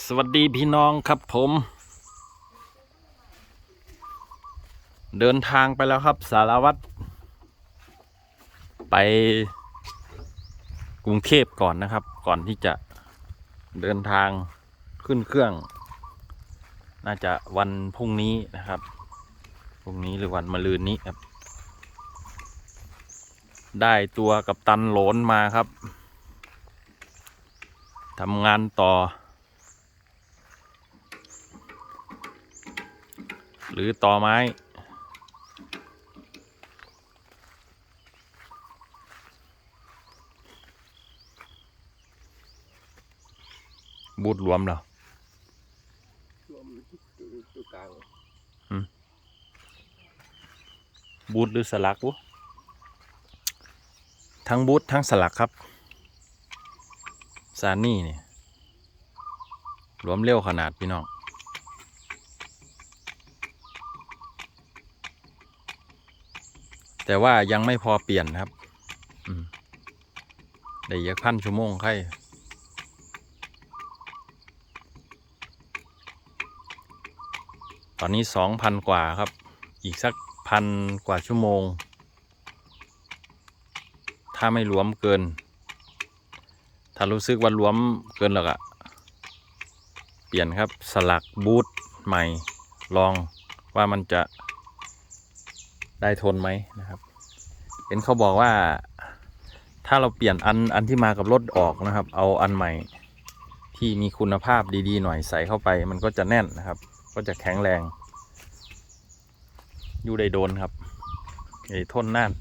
สวัสดีพี่น้องครับผม เดินทางไปแล้วครับ สารวัตรไปกรุงเทพก่อนนะครับ ก่อนที่จะเดินทางขึ้นเครื่อง น่าจะวันพรุ่งนี้นะครับพรุ่งนี้หรือวันมะรืนนี้ครับ ได้ตัวกับตันโหลนมาครับทำงานต่อ รือต่อไม้ บูดรวมเหรอรวมตัวตัวกลางบูทหรือสลักวะทั้งบูททั้งสลักครับ ซานี่เนี่ยรวมเร็วขนาดพี่น้อง แต่ว่ายังไม่พอเปลี่ยนครับได้ยักพันชั่วโมงใครตอนนี้สองพันกว่าครับ อีกสักพันกว่าชั่วโมง ถ้าไม่รวมเกิน ถ้ารู้สึกว่ารวมเกินแล้วก็เปลี่ยนครับสลักบูทใหม่ลองว่ามันจะ ได้ทนไหมนะครับ เห็นเขาบอกว่า ถ้าเราเปลี่ยนอันอันที่มากับรถออกนะครับ เอาอันใหม่ ที่มีคุณภาพดีๆหน่อยใส่เข้าไป มันก็จะแน่นนะครับ ก็จะแข็งแรง อยู่ได้โดนครับไอ้ทนน่าน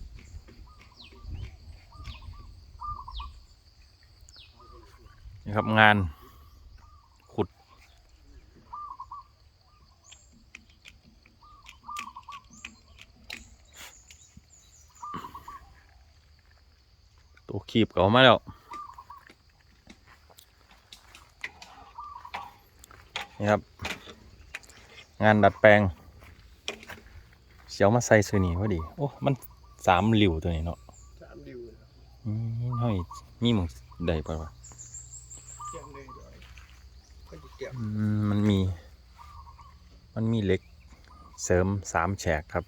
นี่ครับงาน ตัวขีบเก่ามาแล้วนี่ครับ งานดัดแปลงเสียวมาใส่ซื้อนี่พอดี โอ้ มันสามหลิวตัวนี้เนาะสามดิวอืมเฮ้ยมีหมึงได้ปะวะเกี่ยงเลยด้วยก็เกี่ยงอืมมันมี มันมีเหล็กเสริมสามแฉกครับ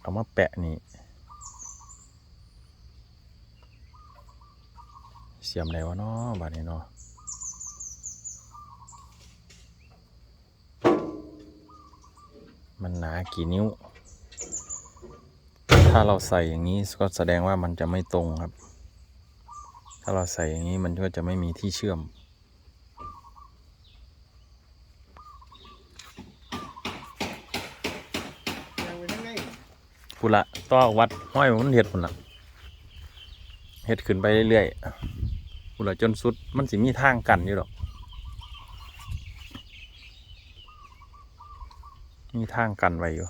เอามาแปะนี่ เสียมไหนวะเนาะบาดนี้เนาะมันหนากี่นิ้ว ถ้าเราใส่อย่างนี้ก็แสดงว่ามันจะไม่ตรงครับ ถ้าเราใส่อย่างนี้มันก็จะไม่มีที่เชื่อมยังไปทั้งไงพุละต่อวัดห้อยมันเห็ดพุ่นละเห็ดขึ้นไปเรื่อยๆ พุนละจนสุดมันสิมีทางกันอยู่หรอก มีทางกันไว้อยู่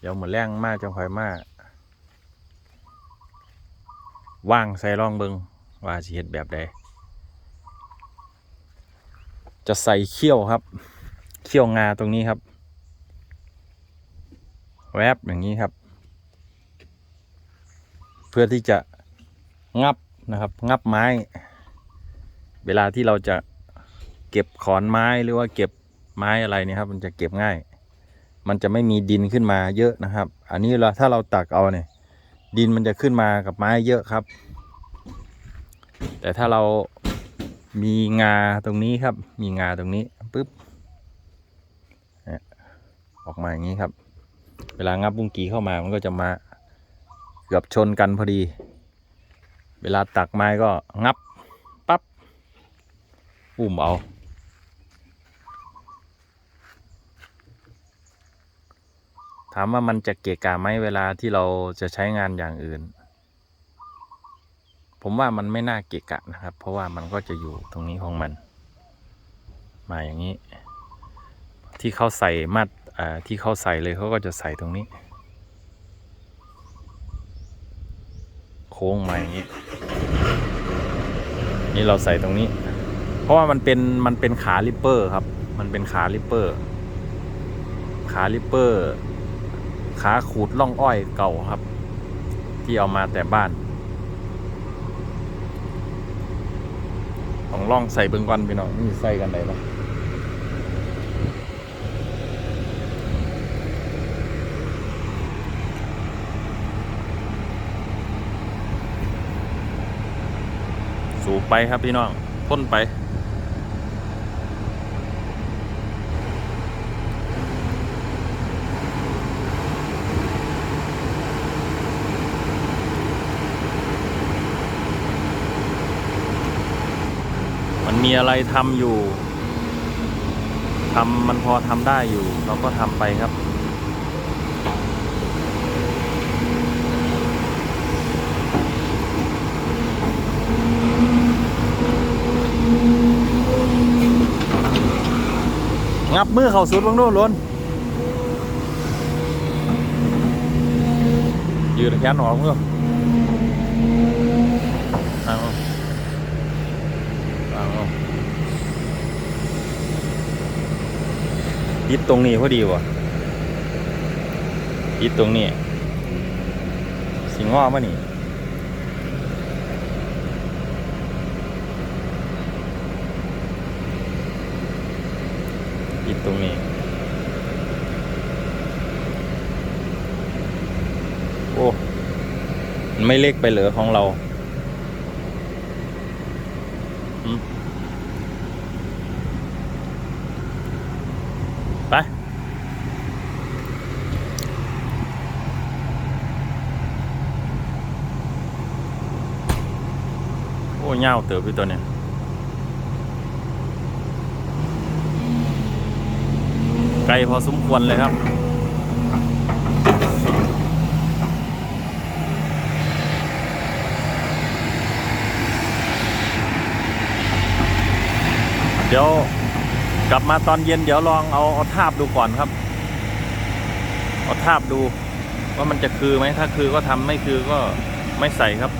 เดี๋ยวเหมือนแรงมากจังคอยมากว่างใส่ร่องเบิงว่าสิเห็ดแบบใดจะใส่เขี้ยวครับ เขี้ยวงาตรงนี้ครับ แวบอย่างนี้ครับ พื่อที่จะงับนะครับ งับไม้ เวลาที่เราจะเก็บขอนไม้หรือว่าเก็บไม้อะไรเนี่ยครับ มันจะเก็บง่าย มันจะไม่มีดินขึ้นมาเยอะนะครับ อันนี้เราถ้าเราตักเอาเนี่ยดินมันจะขึ้นมากับไม้เยอะครับ แต่ถ้าเรามีงาตรงนี้ครับ มีงาตรงนี้ปุ๊บออกมาอย่างนี้ครับ เวลางับบุ้งกีเข้ามามันก็จะมา กือบชนกันพอดี เวลาตักไม้ก็งับปั๊บปุ่มเอา ถามว่ามันจะเกะกะไหมเวลาที่เราจะใช้งานอย่างอื่น ผมว่ามันไม่น่าเกะกะนะครับ เพราะว่ามันก็จะอยู่ตรงนี้ของมัน มาอย่างนี้ ที่เขาใส่มัดอ่าที่เขาใส่เลยเขาก็จะใส่ตรงนี้ โค้งมาอย่างนี้ นี่เราใส่ตรงนี้ เพราะว่ามันเป็นมันเป็นขาลิปเปอร์ครับ มันเป็นขาลิปเปอร์ ขาลิปเปอร์ ขาขูดล่องอ้อยเก่าครับ ที่เอามาแต่บ้านของล่องใส่เบิ่งกันไปหน่อยนี่ใส่กันได้ปะ ไปครับพี่น้องพ่นไป มันมีอะไรทำอยู่ทำมันพอทำได้อยู่ เราก็ทำไปครับ งับมือเข้าสุดลงดูล้นยืนแขนออกมือเอาเอายิดตรงนี้พอดีวะยิดตรงนี้ สิงอมานี่ ยิดตรงนี้โอ้ไม่เล็กไปเหรอของเราอืมไปโอ้เงาวเติบอยู่ตัวเนี้ย ไกลพอสมควรเลยครับ เดี๋ยวกลับมาตอนเย็นเดี๋ยวลองเอาเอาทาบดูก่อนครับ เอาทาบดูว่ามันจะคือไหมถ้าคือก็ทำไม่คือก็ไม่ใส่ครับ